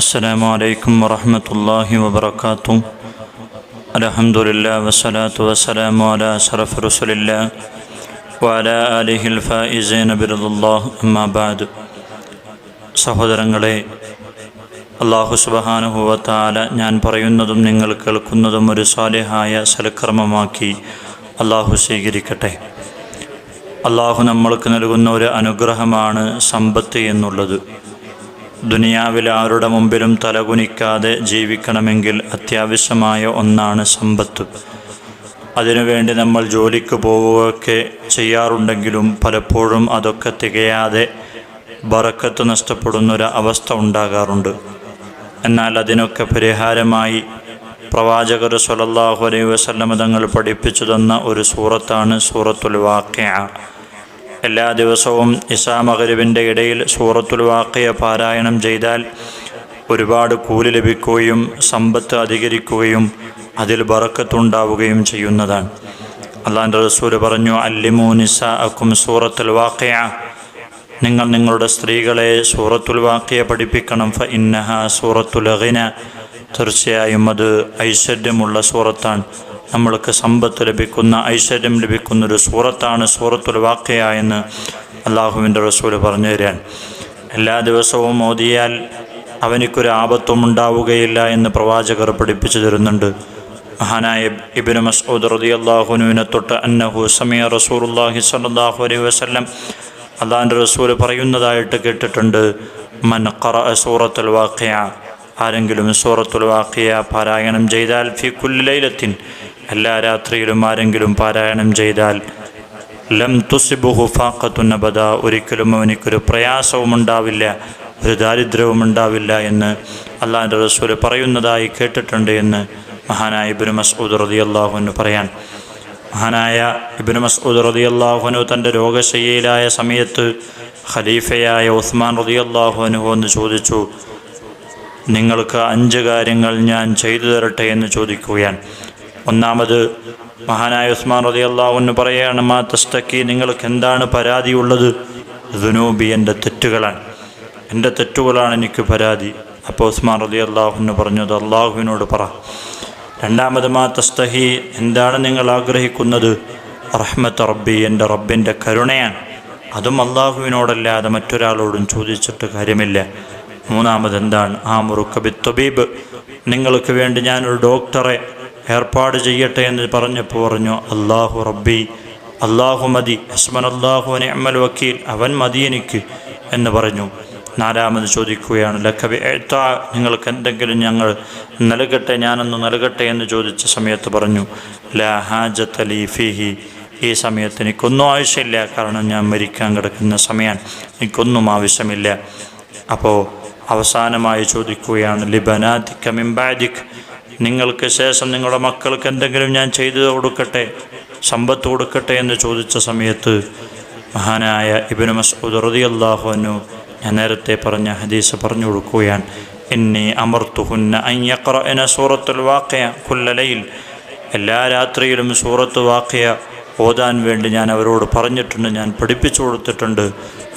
السلام عليكم ورحمة الله وبركاته الحمد لله والصلاة والسلام على أشرف رسول الله وعلى آله الفائزين برضا الله أما بعد സഹോദരങ്ങളെ അള്ളാഹു സുബഹാനുഭവത്താല ഞാൻ പറയുന്നതും നിങ്ങൾ കേൾക്കുന്നതും ഒരു സ്വാലിഹായ സലക്രമമാക്കി അള്ളാഹു സ്വീകരിക്കട്ടെ അള്ളാഹു നമ്മൾക്ക് നൽകുന്ന ഒരു അനുഗ്രഹമാണ് സമ്പത്ത് എന്നുള്ളത് ദുനിയാവിൽ ആരുടെ മുമ്പിലും തലകുനിക്കാതെ ജീവിക്കണമെങ്കിൽ അത്യാവശ്യമായ ഒന്നാണ് സമ്പത്ത്. അതിനുവേണ്ടി നമ്മൾ ജോലിക്ക് പോവുകയൊക്കെ ചെയ്യാറുണ്ടെങ്കിലും പലപ്പോഴും അതൊക്കെ തികയാതെ ബറക്കത്ത് നഷ്ടപ്പെടുന്നൊരു അവസ്ഥ ഉണ്ടാകാറുണ്ട്. എന്നാൽ അതിനൊക്കെ പരിഹാരമായി പ്രവാചകർ സ്വലല്ലാഹു അലൈഹി വസല്ലമ തങ്ങൾ പഠിപ്പിച്ചു തന്ന ഒരു സൂറത്താണ് സൂറത്തുൽ വാക്യ എല്ലാ ദിവസവും ഇസാ മകരുവിന്റെ ഇടയിൽ സൂറത്തുൽ വാക്കിയ പാരായണം ചെയ്താൽ ഒരുപാട് കൂലി ലഭിക്കുകയും സമ്പത്ത് അധികരിക്കുകയും അതിൽ ബറക്കത്തുണ്ടാവുകയും ചെയ്യുന്നതാണ്. അള്ളാന്റെ റസൂൽ പറഞ്ഞു അല്ലിമു നിസ അക്കും സൂറത്തുൽ വാക്കിയ നിങ്ങൾ നിങ്ങളുടെ സ്ത്രീകളെ സൂറത്തുൽ വാക്കിയ പഠിപ്പിക്കണം. ഫ ഇന്നഹ സൂറത്തുൽ അഹിന തീർച്ചയായും അത് ഐശ്വര്യമുള്ള സൂറത്താണ്. നമ്മൾക്ക് സമ്പത്ത് ലഭിക്കുന്ന ഐശ്വര്യം ലഭിക്കുന്ന ഒരു സൂറത്താണ് സൂറത്തുൽ വാക്കയ എന്ന് അള്ളാഹുവിന്റെ റസൂൽ പറഞ്ഞു തരാൻ. എല്ലാ ദിവസവും ഓതിയാൽ അവനിക്കൊരു ആപത്തും ഉണ്ടാവുകയില്ല എന്ന് പ്രവാചകർ പഠിപ്പിച്ചു തരുന്നുണ്ട്. മഹാനായ ഇബിന് മസൂദ് റതി അള്ളാഹുനുവിനെ തൊട്ട് അന്നഹു സമിയ റസൂർല്ലാഹി സ്വല്ലല്ലാഹു അലൈഹി വസ്ലം അള്ളാഹിന്റെ റസൂൽ പറയുന്നതായിട്ട് കേട്ടിട്ടുണ്ട്. മൻ ഖറ സൂറത്തുൽ വാഖിയ ആരെങ്കിലും സൂറത്തുൽ വാഖിയ പാരായണം ചെയ്താൽ ഫി കുല്ലൈലത്തിൻ എല്ലാ രാത്രിയിലും ആരെങ്കിലും പാരായണം ചെയ്താൽ ലം തുസിബുഹു ഫാഖത്തുന്നബദ ഒരിക്കലും അവനിക്കൊരു പ്രയാസവും ഉണ്ടാവില്ല ഒരു ദാരിദ്ര്യവും ഉണ്ടാവില്ല എന്ന് അള്ളാഹിന്റെ റസൂൽ പറയുന്നതായി കേട്ടിട്ടുണ്ട് എന്ന് മഹാനായ ഇബിന് മസ്ഊദ് റതി അള്ളാഹുവിന് പറയാൻ. മഹാനായ ഇബിന് മസ്ഊദ് റതി അള്ളാഹുനു തന്റെ രോഗശയ്യയിലായ സമയത്ത് ഖലീഫയായ ഉസ്മാൻ റതി അള്ളാഹുനു എന്ന് ചോദിച്ചു നിങ്ങൾക്ക് അഞ്ച് കാര്യങ്ങൾ ഞാൻ ചെയ്തു തരട്ടെ? എന്ന് ചോദിക്കുകയാണ്. ഒന്നാമത് മഹാനായ ഉസ്മാൻ റതി അള്ളാഹുന്ന് പറയുകയാണ് മാ തസ്തക്കി നിങ്ങൾക്ക് എന്താണ് പരാതിയുള്ളത്? ദുനൂബി എന്റെ തെറ്റുകളാണ്. എന്റെ തെറ്റുകളാണ് എനിക്ക് പരാതി. അപ്പോൾ ഉസ്മാൻ റതി അള്ളാഹുന്ന് പറഞ്ഞത് അള്ളാഹുവിനോട് പറ. രണ്ടാമത് മാ തസ്തഹി എന്താണ് നിങ്ങൾ ആഗ്രഹിക്കുന്നത്? റഹ്മത്ത് റബ്ബി എന്റെ റബ്ബിന്റെ കരുണയാണ്. അതും അള്ളാഹുവിനോടല്ലാതെ മറ്റൊരാളോടും ചോദിച്ചിട്ട് കാര്യമില്ല. മൂന്നാമത് എന്താണ്? ആ മുറുക്കബി തൊബീബ് നിങ്ങൾക്ക് വേണ്ടി ഞാനൊരു ഡോക്ടറെ ഏർപ്പാട് ചെയ്യട്ടെ എന്ന് പറഞ്ഞപ്പോൾ പറഞ്ഞു അള്ളാഹു റബ്ബി അള്ളാഹു മതി ഹസ്മൻ അള്ളാഹു അമൽ വക്കീൽ അവൻ മതി എനിക്ക് എന്ന് പറഞ്ഞു. നാലാമത് ചോദിക്കുകയാണ് ലഖബി എഴുത്താ നിങ്ങൾക്ക് എന്തെങ്കിലും ഞങ്ങൾ നൽകട്ടെ ഞാനൊന്ന് നൽകട്ടെ എന്ന് ചോദിച്ച സമയത്ത് പറഞ്ഞു ലാ അലി ഫിഹി. ഈ സമയത്ത് എനിക്കൊന്നും ആവശ്യമില്ല കാരണം ഞാൻ മരിക്കാൻ കിടക്കുന്ന സമയമാണ് എനിക്കൊന്നും ആവശ്യമില്ല. അപ്പോൾ അവസാനമായി ചോദിക്കുകയാണ് ലിബനാദിക്ക മിംബാദിക് നിങ്ങൾക്ക് ശേഷം നിങ്ങളുടെ മക്കൾക്ക് എന്തെങ്കിലും ഞാൻ ചെയ്തു കൊടുക്കട്ടെ സമ്പത്ത് കൊടുക്കട്ടെ എന്ന് ചോദിച്ച സമയത്ത് മഹാനായ ഇബിന് മസ്ഊദ് റതി അള്ളാഹുനു ഞാൻ നേരത്തെ പറഞ്ഞ ഹദീസ് പറഞ്ഞു കൊടുക്കുകയാണ്. എന്നെ അമർത്തുഹുന്ന അയ്യക്റന സൂറത്തുൽ വാക്കയ കുല്ലലയിൽ എല്ലാ രാത്രിയിലും സൂറത്ത് വാക്കയ ഓതാൻ വേണ്ടി ഞാൻ അവരോട് പറഞ്ഞിട്ടുണ്ട് ഞാൻ പഠിപ്പിച്ചു കൊടുത്തിട്ടുണ്ട്.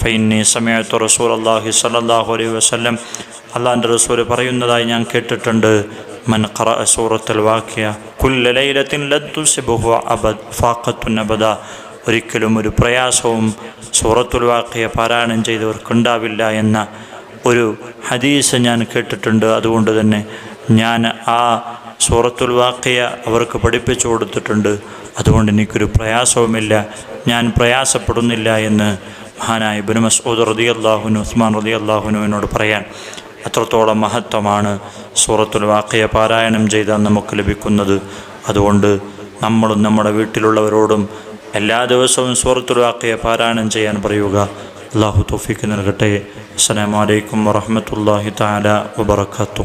ഫൈന്നി സമയത്ത് റസൂൽ അള്ളാഹി സല്ലാഹു അലൈഹി വസ്ലം അള്ളാഹിന്റെ റസൂൽ പറയുന്നതായി ഞാൻ കേട്ടിട്ടുണ്ട്. മൻ ഖറ സൂറത്തുൽ ليلة لن تصبه അബദ് ഫാഖത്തുൻ أبدا. ഒരിക്കലും ഒരു പ്രയാസവും സൂറത്തുൽ വാക്യ പാരായണം ചെയ്തവർക്കുണ്ടാവില്ല എന്ന ഒരു ഹദീസ് ഞാൻ കേട്ടിട്ടുണ്ട്. അതുകൊണ്ട് തന്നെ ഞാൻ ആ സൂറത്തുൽ വാക്കിയ അവർക്ക് പഠിപ്പിച്ചു കൊടുത്തിട്ടുണ്ട്. അതുകൊണ്ട് എനിക്കൊരു പ്രയാസവുമില്ല. ഞാൻ പ്രയാസപ്പെടുന്നില്ല എന്ന് മഹാനായ ഇബിന് മസൂദ് റതി അള്ളാഹുനു ഉസ്മാൻ റതി അള്ളാഹുനുവിനോട് പറയാൻ. അത്രത്തോളം മഹത്വമാണ് സൂറത്തുൽ വാക്കിയ പാരായണം ചെയ്താൽ നമുക്ക് ലഭിക്കുന്നത്. അതുകൊണ്ട് നമ്മളും നമ്മുടെ വീട്ടിലുള്ളവരോടും എല്ലാ ദിവസവും സൂറത്തുൽ വാക്കിയ പാരായണം ചെയ്യാൻ പറയുക. അള്ളാഹു തോഫിക്ക് നൽകട്ടെ. അസ്സലാമലൈക്കും വറഹമത്തല്ലാഹി താല വബർക്കാത്തു